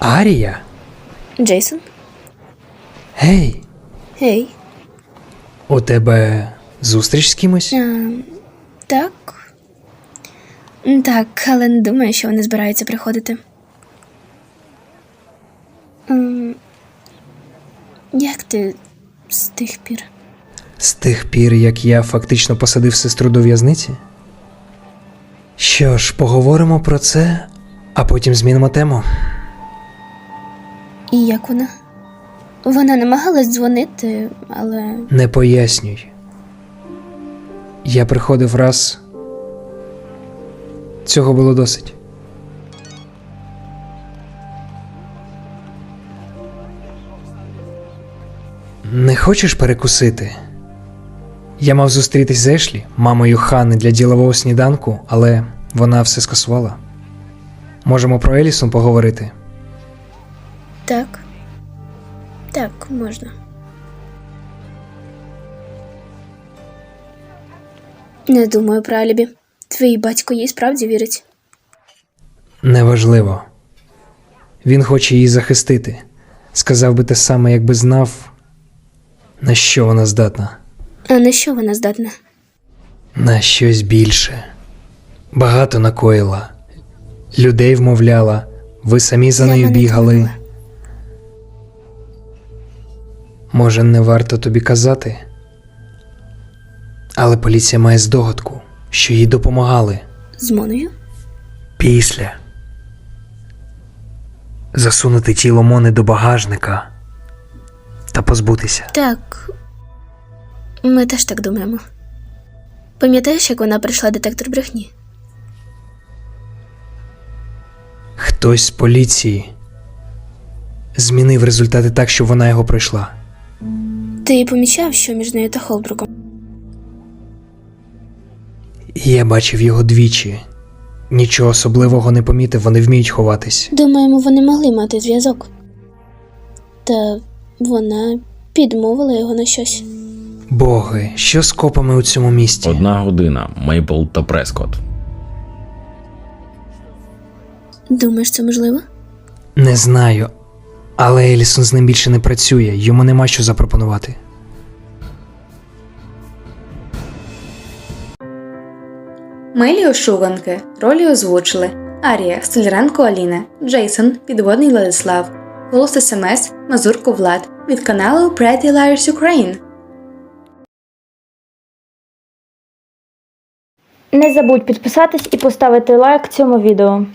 Арія? Джейсон? Гей, Гей. у тебе зустріч з кимось? А, так. М, Так, але не думаю, що вони збираються приходити. М, Як ти з тих пір? З тих пір, як я фактично посадив сестру до в'язниці? Що ж, поговоримо про це, а потім змінимо тему. І як вона? Вона намагалась дзвонити, але Не пояснюй. Я приходив раз. Цього було досить. Не хочеш перекусити? Я мав зустрітись з Ешлі, мамою Хани для ділового сніданку, але вона все скасувала. Можемо про Елісон поговорити. Так. Так, можна. Не думаю про алібі. Твій батько їй справді вірить. Неважливо. Він хоче її захистити. Сказав би те саме, якби знав, на що вона здатна. А на що вона здатна? На щось більше. Багато накоїла. Людей вмовляла. Ви самі за Я нею мене бігали. тримала. Може, не варто тобі казати. Але поліція має здогадку, що їй допомагали З Моною? після. Засунути тіло Мони до багажника та позбутися. Так. Ми теж так думаємо. Пам'ятаєш, як вона прийшла детектор брехні? Хтось з поліції змінив результати так, щоб вона його пройшла. Ти помічав, що між нею та Холбруком? Я бачив його двічі. Нічого особливого не помітив, вони вміють ховатись. Думаємо, вони могли мати зв'язок. Та вона підмовила його на щось. Боги, що з копами у цьому місті? Одна година. Мейпл та Прескот. Думаєш, це можливо? Не знаю. Але Елісон з ним більше не працює, йому нема що запропонувати. Милі ошуганки ролі озвучили Арія Столяренко Аліна, Джейсон Підводний Владислав, Голос СМС Мазурко Влад від каналу Pretty Liars Ukraine. Не забудь підписатись і поставити лайк цьому відео.